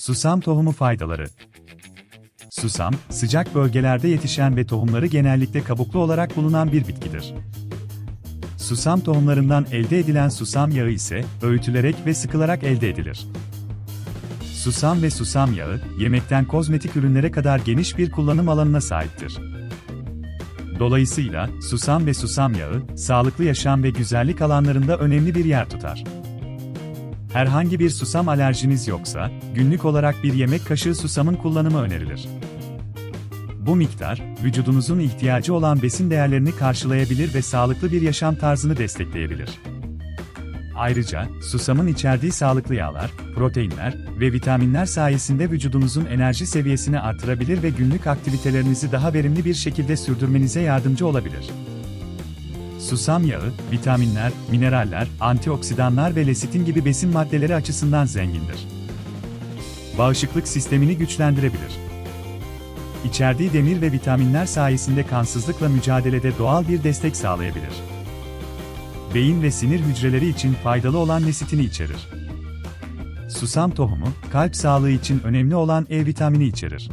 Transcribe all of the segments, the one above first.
Susam tohumu faydaları. Susam, sıcak bölgelerde yetişen ve tohumları genellikle kabuklu olarak bulunan bir bitkidir. Susam tohumlarından elde edilen susam yağı ise öğütülerek ve sıkılarak elde edilir. Susam ve susam yağı, yemekten kozmetik ürünlere kadar geniş bir kullanım alanına sahiptir. Dolayısıyla, susam ve susam yağı, sağlıklı yaşam ve güzellik alanlarında önemli bir yer tutar. Herhangi bir susam alerjiniz yoksa, günlük olarak bir yemek kaşığı susamın kullanımı önerilir. Bu miktar, vücudunuzun ihtiyacı olan besin değerlerini karşılayabilir ve sağlıklı bir yaşam tarzını destekleyebilir. Ayrıca, susamın içerdiği sağlıklı yağlar, proteinler ve vitaminler sayesinde vücudunuzun enerji seviyesini artırabilir ve günlük aktivitelerinizi daha verimli bir şekilde sürdürmenize yardımcı olabilir. Susam yağı, vitaminler, mineraller, antioksidanlar ve lesitin gibi besin maddeleri açısından zengindir. Bağışıklık sistemini güçlendirebilir. İçerdiği demir ve vitaminler sayesinde kansızlıkla mücadelede doğal bir destek sağlayabilir. Beyin ve sinir hücreleri için faydalı olan lesitini içerir. Susam tohumu, kalp sağlığı için önemli olan E vitamini içerir.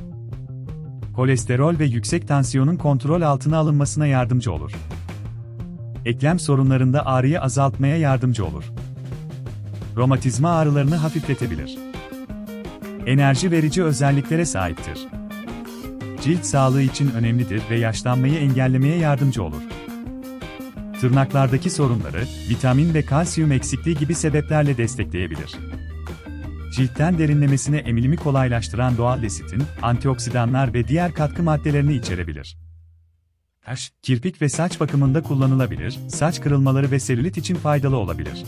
Kolesterol ve yüksek tansiyonun kontrol altına alınmasına yardımcı olur. Eklem sorunlarında ağrıyı azaltmaya yardımcı olur. Romatizma ağrılarını hafifletebilir. Enerji verici özelliklere sahiptir. Cilt sağlığı için önemlidir ve yaşlanmayı engellemeye yardımcı olur. Tırnaklardaki sorunları, vitamin ve kalsiyum eksikliği gibi sebeplerle destekleyebilir. Ciltten derinlemesine emilimi kolaylaştıran doğal lesitin, antioksidanlar ve diğer katkı maddelerini içerebilir. Kirpik ve saç bakımında kullanılabilir, saç kırılmaları ve selülit için faydalı olabilir.